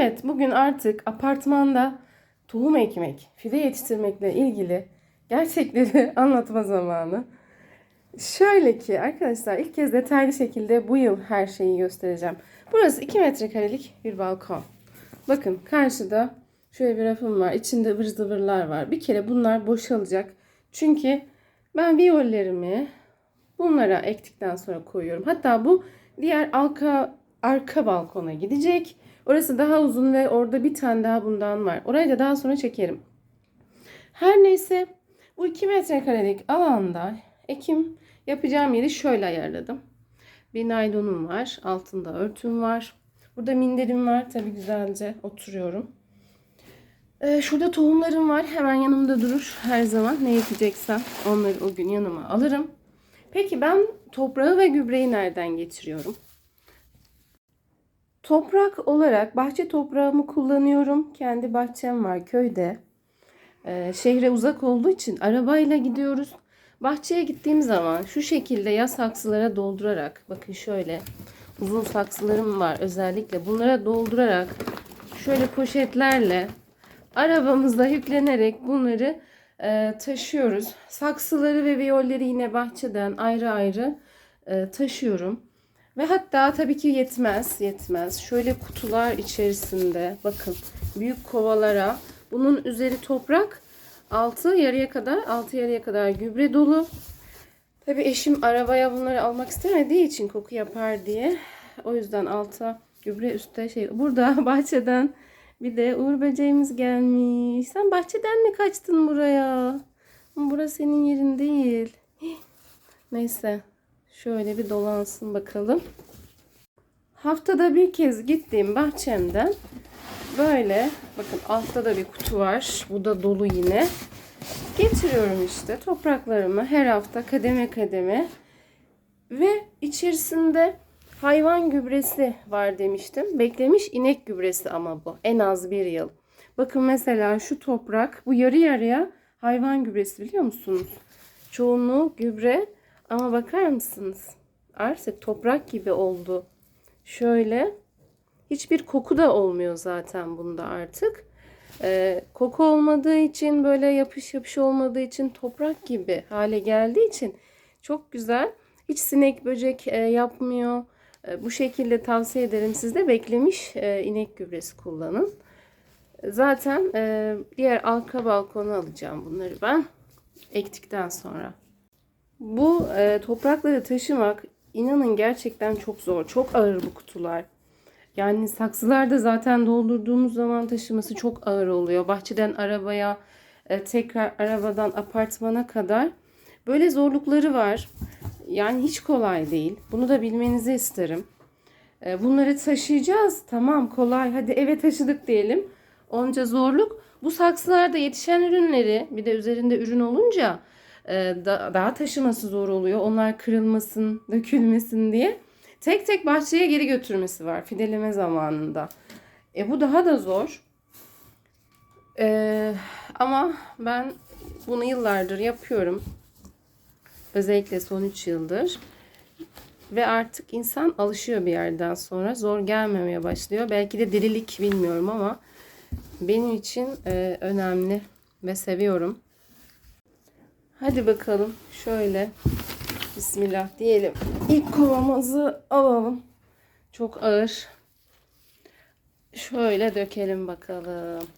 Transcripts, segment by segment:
Evet, bugün artık apartmanda tohum ekmek, fide yetiştirmekle ilgili gerçekleri anlatma zamanı. Şöyle ki arkadaşlar ilk kez detaylı şekilde bu yıl her şeyi göstereceğim. Burası 2 metrekarelik bir balkon. Bakın karşıda şöyle bir rafım var. İçinde ıvır zıvırlar var. Bir kere bunlar boşalacak. Çünkü ben viyollerimi bunlara ektikten sonra koyuyorum. Hatta bu diğer arka, arka balkona gidecek. Orası daha uzun ve orada bir tane daha bundan var. Orayı da daha sonra çekerim. Her neyse bu 2 metrekarelik alanda ekim yapacağım yeri şöyle ayarladım. Bir naylonum var. Altında örtüm var. Burada minderim var. Tabii güzelce oturuyorum. Ee, şurada tohumlarım var. Hemen yanımda durur. Her zaman ne yeteceksem onları o gün yanıma alırım. Peki ben toprağı ve gübreyi nereden getiriyorum? Toprak olarak bahçe toprağımı kullanıyorum. Kendi bahçem var köyde. Ee, şehre uzak olduğu için arabayla gidiyoruz. Bahçeye gittiğim zaman şu şekilde yaz saksılara doldurarak bakın şöyle uzun saksılarım var özellikle bunlara doldurarak şöyle poşetlerle arabamızda yüklenerek bunları e, taşıyoruz. Saksıları ve viyolleri yine bahçeden ayrı ayrı e, taşıyorum. Ve hatta tabii ki yetmez, yetmez. Şöyle kutular içerisinde bakın büyük kovalara bunun üzeri toprak, altı yarıya kadar, altı yarıya kadar gübre dolu. Tabii eşim arabaya bunları almak istemediği için koku yapar diye. O yüzden alta gübre üstte şey. Burada bahçeden bir de uğur böceğimiz gelmiş. Sen bahçeden mi kaçtın buraya? Burası senin yerin değil. Neyse. Şöyle bir dolansın bakalım. Haftada bir kez gittiğim bahçemden böyle bakın altta da bir kutu var. Bu da dolu yine. Getiriyorum işte topraklarımı her hafta kademe kademe ve içerisinde hayvan gübresi var demiştim. Beklemiş inek gübresi ama bu en az bir yıl. Bakın mesela şu toprak bu yarı yarıya hayvan gübresi biliyor musunuz? Çoğunluğu gübre ama bakar mısınız? Artık toprak gibi oldu. Şöyle hiçbir koku da olmuyor zaten bunda artık. Ee, koku olmadığı için böyle yapış yapış olmadığı için toprak gibi hale geldiği için çok güzel. Hiç sinek böcek e, yapmıyor. E, bu şekilde tavsiye ederim. Siz de beklemiş e, inek gübresi kullanın. Zaten e, diğer arka balkona alacağım bunları ben ektikten sonra. Bu e, toprakları taşımak inanın gerçekten çok zor. Çok ağır bu kutular. Yani saksılarda zaten doldurduğumuz zaman taşıması çok ağır oluyor. Bahçeden arabaya, e, tekrar arabadan apartmana kadar böyle zorlukları var. Yani hiç kolay değil. Bunu da bilmenizi isterim. E, bunları taşıyacağız. Tamam kolay. Hadi eve taşıdık diyelim. Onca zorluk. Bu saksılarda yetişen ürünleri bir de üzerinde ürün olunca daha taşıması zor oluyor. Onlar kırılmasın, dökülmesin diye. Tek tek bahçeye geri götürmesi var fideleme zamanında. E bu daha da zor. E, ama ben bunu yıllardır yapıyorum. Özellikle son 3 yıldır. Ve artık insan alışıyor bir yerden sonra. Zor gelmemeye başlıyor. Belki de delilik bilmiyorum ama benim için e, önemli ve seviyorum. Hadi bakalım şöyle Bismillah diyelim. İlk kovamızı alalım. Çok ağır. Şöyle dökelim bakalım.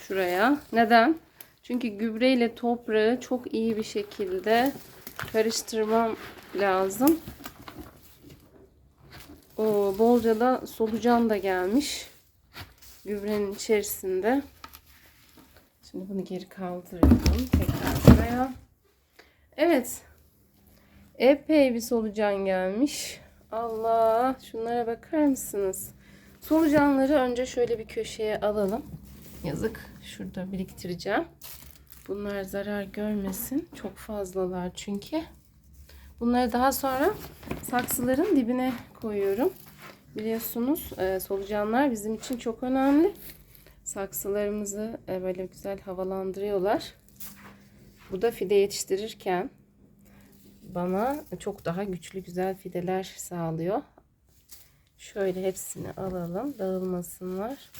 Şuraya. Neden? Çünkü gübreyle toprağı çok iyi bir şekilde karıştırmam lazım. O bolca da solucan da gelmiş. Gübrenin içerisinde. Şimdi bunu geri kaldırıyorum. Tekrar buraya. Evet. Epey bir solucan gelmiş. Allah. Şunlara bakar mısınız? Solucanları önce şöyle bir köşeye alalım. Yazık. Şurada biriktireceğim. Bunlar zarar görmesin. Çok fazlalar çünkü. Bunları daha sonra saksıların dibine koyuyorum. Biliyorsunuz e, solucanlar bizim için çok önemli. Saksılarımızı e, böyle güzel havalandırıyorlar. Bu da fide yetiştirirken bana çok daha güçlü güzel fideler sağlıyor. Şöyle hepsini alalım. Dağılmasınlar.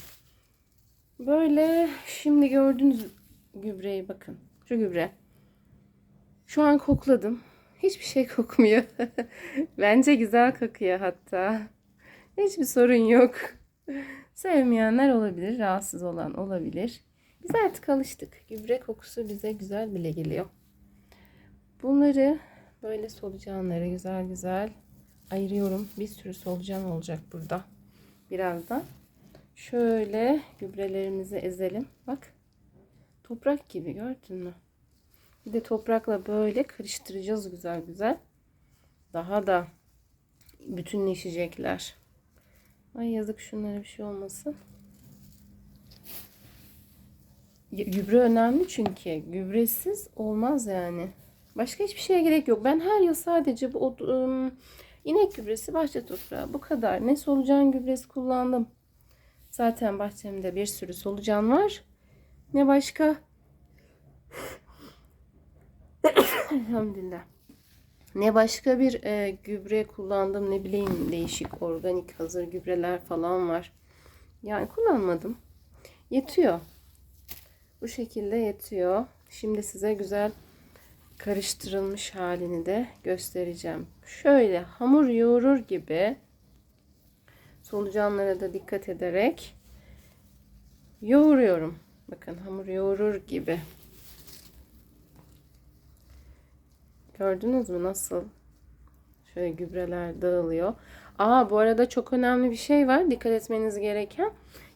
Böyle şimdi gördüğünüz gübreyi bakın. Şu gübre. Şu an kokladım. Hiçbir şey kokmuyor. Bence güzel kokuyor hatta. Hiçbir sorun yok. Sevmeyenler olabilir, rahatsız olan olabilir. Biz artık alıştık. Gübre kokusu bize güzel bile geliyor. Bunları böyle solucanları güzel güzel ayırıyorum. Bir sürü solucan olacak burada. Birazdan. Şöyle gübrelerimizi ezelim. Bak. Toprak gibi gördün mü? Bir de toprakla böyle karıştıracağız güzel güzel. Daha da bütünleşecekler. Ay yazık şunlara bir şey olmasın. Gübre önemli çünkü. Gübresiz olmaz yani. Başka hiçbir şeye gerek yok. Ben her yıl sadece bu ım, inek gübresi, bahçe toprağı bu kadar. Ne solucan gübresi kullandım. Zaten bahçemde bir sürü solucan var. Ne başka? Elhamdülillah. Ne başka bir e, gübre kullandım ne bileyim değişik organik hazır gübreler falan var. Yani kullanmadım. Yetiyor. Bu şekilde yetiyor. Şimdi size güzel karıştırılmış halini de göstereceğim. Şöyle hamur yoğurur gibi solucanlara da dikkat ederek yoğuruyorum. Bakın hamur yoğurur gibi. Gördünüz mü nasıl? Şöyle gübreler dağılıyor. Aa bu arada çok önemli bir şey var. Dikkat etmeniz gereken.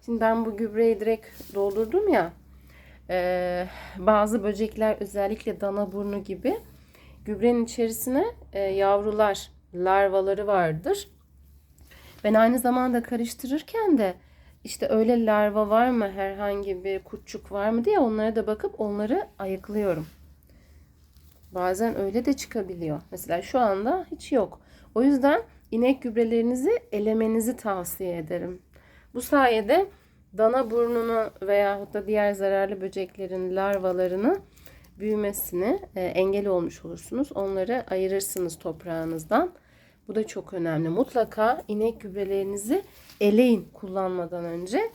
Şimdi ben bu gübreyi direkt doldurdum ya. Ee, bazı böcekler özellikle dana burnu gibi gübrenin içerisine e, yavrular, larvaları vardır. Ben aynı zamanda karıştırırken de işte öyle larva var mı, herhangi bir kurtçuk var mı diye onlara da bakıp onları ayıklıyorum. Bazen öyle de çıkabiliyor. Mesela şu anda hiç yok. O yüzden inek gübrelerinizi elemenizi tavsiye ederim. Bu sayede dana burnunu veyahut da diğer zararlı böceklerin larvalarını büyümesini e, engel olmuş olursunuz. Onları ayırırsınız toprağınızdan. Bu da çok önemli. Mutlaka inek gübrelerinizi eleyin kullanmadan önce.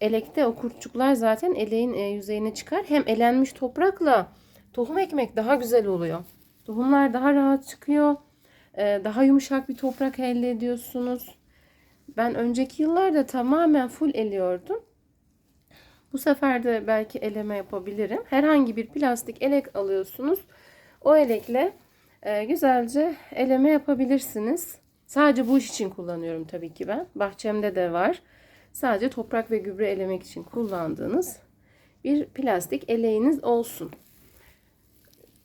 Elekte o kurtçuklar zaten eleğin e, yüzeyine çıkar. Hem elenmiş toprakla tohum ekmek daha güzel oluyor. Tohumlar daha rahat çıkıyor. E, daha yumuşak bir toprak elde ediyorsunuz. Ben önceki yıllarda tamamen full eliyordum. Bu sefer de belki eleme yapabilirim. Herhangi bir plastik elek alıyorsunuz. O elekle e, güzelce eleme yapabilirsiniz. Sadece bu iş için kullanıyorum tabii ki ben. Bahçemde de var. Sadece toprak ve gübre elemek için kullandığınız bir plastik eleğiniz olsun.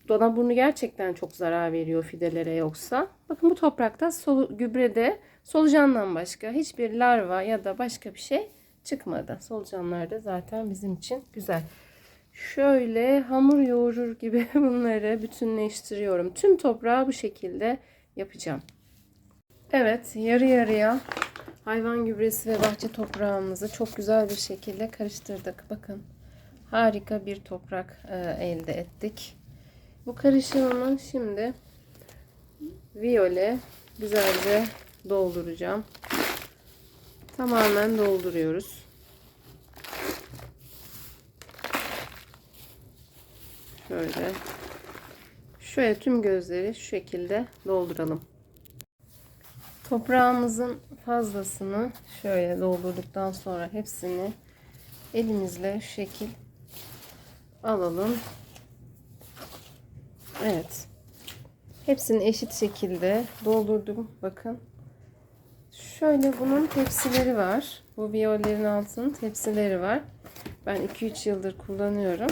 Dona burnu gerçekten çok zarar veriyor fidelere yoksa. Bakın bu toprakta solu, gübrede solucandan başka hiçbir larva ya da başka bir şey çıkmadı. Solucanlar da zaten bizim için güzel. Şöyle hamur yoğurur gibi bunları bütünleştiriyorum. Tüm toprağı bu şekilde yapacağım. Evet yarı yarıya hayvan gübresi ve bahçe toprağımızı çok güzel bir şekilde karıştırdık. Bakın harika bir toprak e, elde ettik. Bu karışımımı şimdi viyole güzelce dolduracağım. Tamamen dolduruyoruz. Şöyle. Şöyle tüm gözleri şu şekilde dolduralım. Toprağımızın fazlasını şöyle doldurduktan sonra hepsini elimizle şekil alalım. Evet. Hepsini eşit şekilde doldurdum. Bakın. Şöyle bunun tepsileri var. Bu biyollerin altının tepsileri var. Ben 2-3 yıldır kullanıyorum.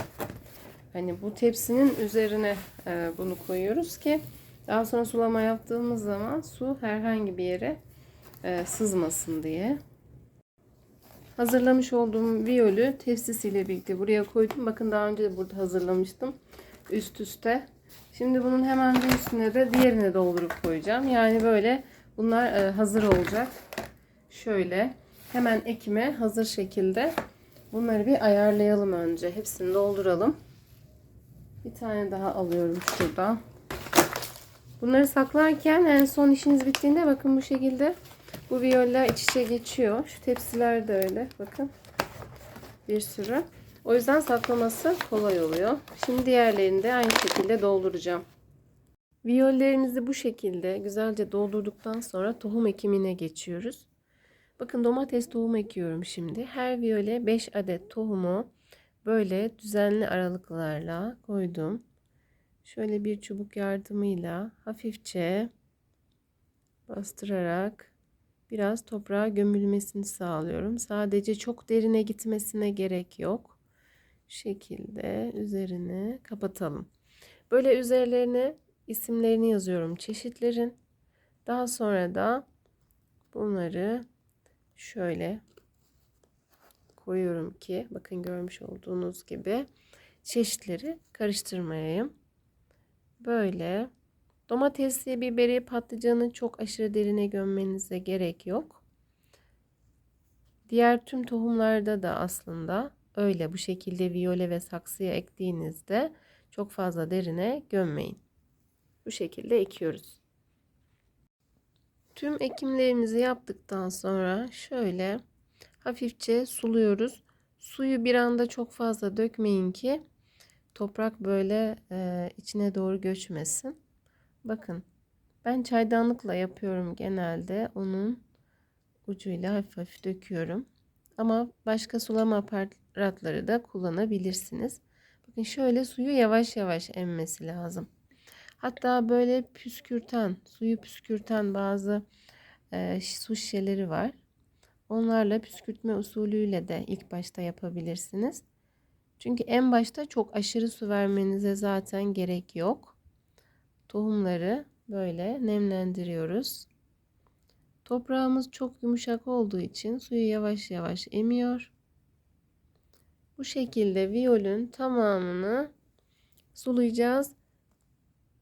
Hani bu tepsinin üzerine e, bunu koyuyoruz ki daha sonra sulama yaptığımız zaman su herhangi bir yere e, sızmasın diye. Hazırlamış olduğum viyolü tepsisiyle birlikte buraya koydum. Bakın daha önce de burada hazırlamıştım. Üst üste. Şimdi bunun hemen bir üstüne de diğerini doldurup koyacağım. Yani böyle bunlar e, hazır olacak. Şöyle hemen ekime hazır şekilde bunları bir ayarlayalım önce. Hepsini dolduralım. Bir tane daha alıyorum şuradan. Bunları saklarken en son işiniz bittiğinde bakın bu şekilde Bu viyoller iç içe geçiyor. Şu tepsiler de öyle. Bakın. Bir sürü. O yüzden saklaması kolay oluyor. Şimdi diğerlerini de aynı şekilde dolduracağım. Viyollerimizi bu şekilde güzelce doldurduktan sonra tohum ekimine geçiyoruz. Bakın domates tohumu ekiyorum şimdi. Her viyole 5 adet tohumu böyle düzenli aralıklarla koydum. Şöyle bir çubuk yardımıyla hafifçe bastırarak biraz toprağa gömülmesini sağlıyorum. Sadece çok derine gitmesine gerek yok. Şekilde üzerini kapatalım. Böyle üzerlerine isimlerini yazıyorum çeşitlerin. Daha sonra da bunları şöyle koyuyorum ki bakın görmüş olduğunuz gibi çeşitleri karıştırmayayım. Böyle domatesli, biberi, patlıcanı çok aşırı derine gömmenize gerek yok. Diğer tüm tohumlarda da aslında öyle bu şekilde viyole ve saksıya ektiğinizde çok fazla derine gömmeyin. Bu şekilde ekiyoruz. Tüm ekimlerimizi yaptıktan sonra şöyle hafifçe suluyoruz. Suyu bir anda çok fazla dökmeyin ki toprak böyle e, içine doğru göçmesin. Bakın ben çaydanlıkla yapıyorum genelde. Onun ucuyla hafif hafif döküyorum. Ama başka sulama aparatları da kullanabilirsiniz. Bakın şöyle suyu yavaş yavaş emmesi lazım. Hatta böyle püskürten, suyu püskürten bazı e, su şişeleri var. Onlarla püskürtme usulüyle de ilk başta yapabilirsiniz. Çünkü en başta çok aşırı su vermenize zaten gerek yok. Tohumları böyle nemlendiriyoruz. Toprağımız çok yumuşak olduğu için suyu yavaş yavaş emiyor. Bu şekilde viyolün tamamını sulayacağız.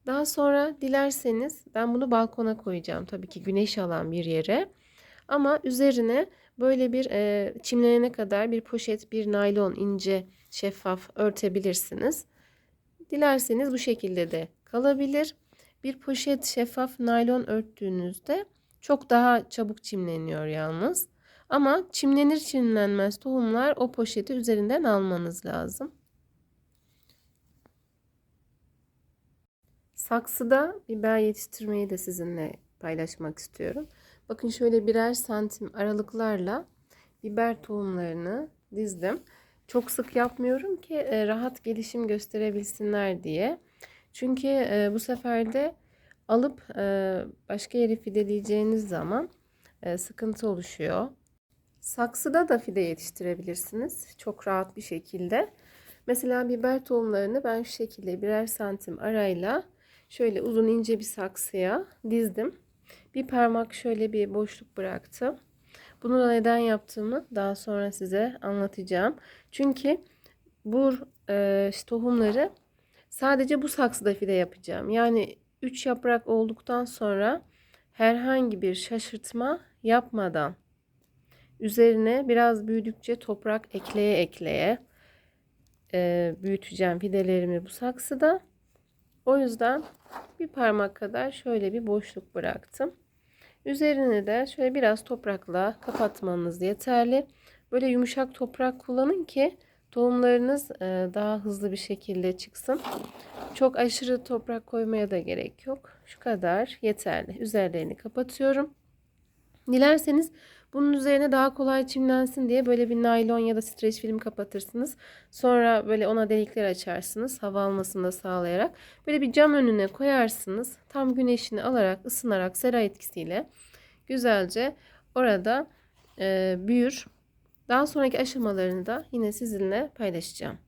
Daha sonra dilerseniz ben bunu balkona koyacağım. Tabii ki güneş alan bir yere. Ama üzerine böyle bir e, çimlenene kadar bir poşet, bir naylon ince şeffaf örtebilirsiniz. Dilerseniz bu şekilde de kalabilir. Bir poşet şeffaf naylon örttüğünüzde çok daha çabuk çimleniyor yalnız. Ama çimlenir çimlenmez tohumlar o poşeti üzerinden almanız lazım. Saksıda biber yetiştirmeyi de sizinle paylaşmak istiyorum. Bakın şöyle birer santim aralıklarla biber tohumlarını dizdim. Çok sık yapmıyorum ki e, rahat gelişim gösterebilsinler diye. Çünkü e, bu sefer de alıp e, başka yere fideleyeceğiniz zaman sıkıntı oluşuyor. Saksıda da fide yetiştirebilirsiniz. Çok rahat bir şekilde. Mesela biber tohumlarını ben şu şekilde birer santim arayla şöyle uzun ince bir saksıya dizdim. Bir parmak şöyle bir boşluk bıraktım. Bunu neden yaptığımı daha sonra size anlatacağım. Çünkü bu e, tohumları sadece bu saksıda fide yapacağım. Yani 3 yaprak olduktan sonra herhangi bir şaşırtma yapmadan üzerine biraz büyüdükçe toprak ekleye ekleye e, büyüteceğim fidelerimi bu saksıda. O yüzden bir parmak kadar şöyle bir boşluk bıraktım. Üzerine de şöyle biraz toprakla kapatmanız yeterli. Böyle yumuşak toprak kullanın ki tohumlarınız e, daha hızlı bir şekilde çıksın. Çok aşırı toprak koymaya da gerek yok. Şu kadar yeterli. Üzerlerini kapatıyorum. Dilerseniz bunun üzerine daha kolay çimlensin diye böyle bir naylon ya da streç film kapatırsınız. Sonra böyle ona delikler açarsınız. Hava almasını da sağlayarak. Böyle bir cam önüne koyarsınız. Tam güneşini alarak, ısınarak sera etkisiyle güzelce orada e, büyür. Daha sonraki aşamalarını da yine sizinle paylaşacağım.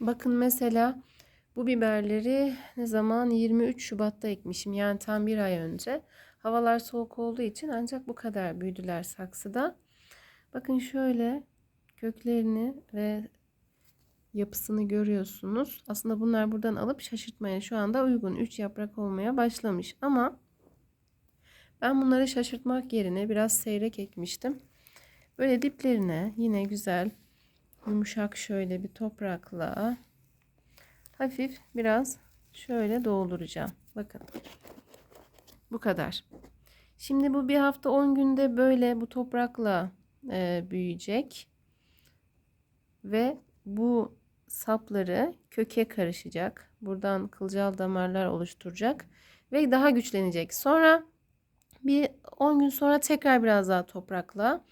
Bakın mesela bu biberleri ne zaman 23 Şubat'ta ekmişim. Yani tam bir ay önce. Havalar soğuk olduğu için ancak bu kadar büyüdüler saksıda. Bakın şöyle köklerini ve yapısını görüyorsunuz. Aslında bunlar buradan alıp şaşırtmaya şu anda uygun. 3 yaprak olmaya başlamış ama ben bunları şaşırtmak yerine biraz seyrek ekmiştim. Böyle diplerine yine güzel yumuşak şöyle bir toprakla hafif biraz şöyle dolduracağım. Bakın. Bu kadar. Şimdi bu bir hafta 10 günde böyle bu toprakla e, büyüyecek. Ve bu sapları köke karışacak. Buradan kılcal damarlar oluşturacak ve daha güçlenecek. Sonra bir 10 gün sonra tekrar biraz daha toprakla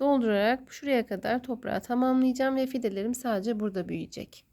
doldurarak şuraya kadar toprağı tamamlayacağım ve fidelerim sadece burada büyüyecek.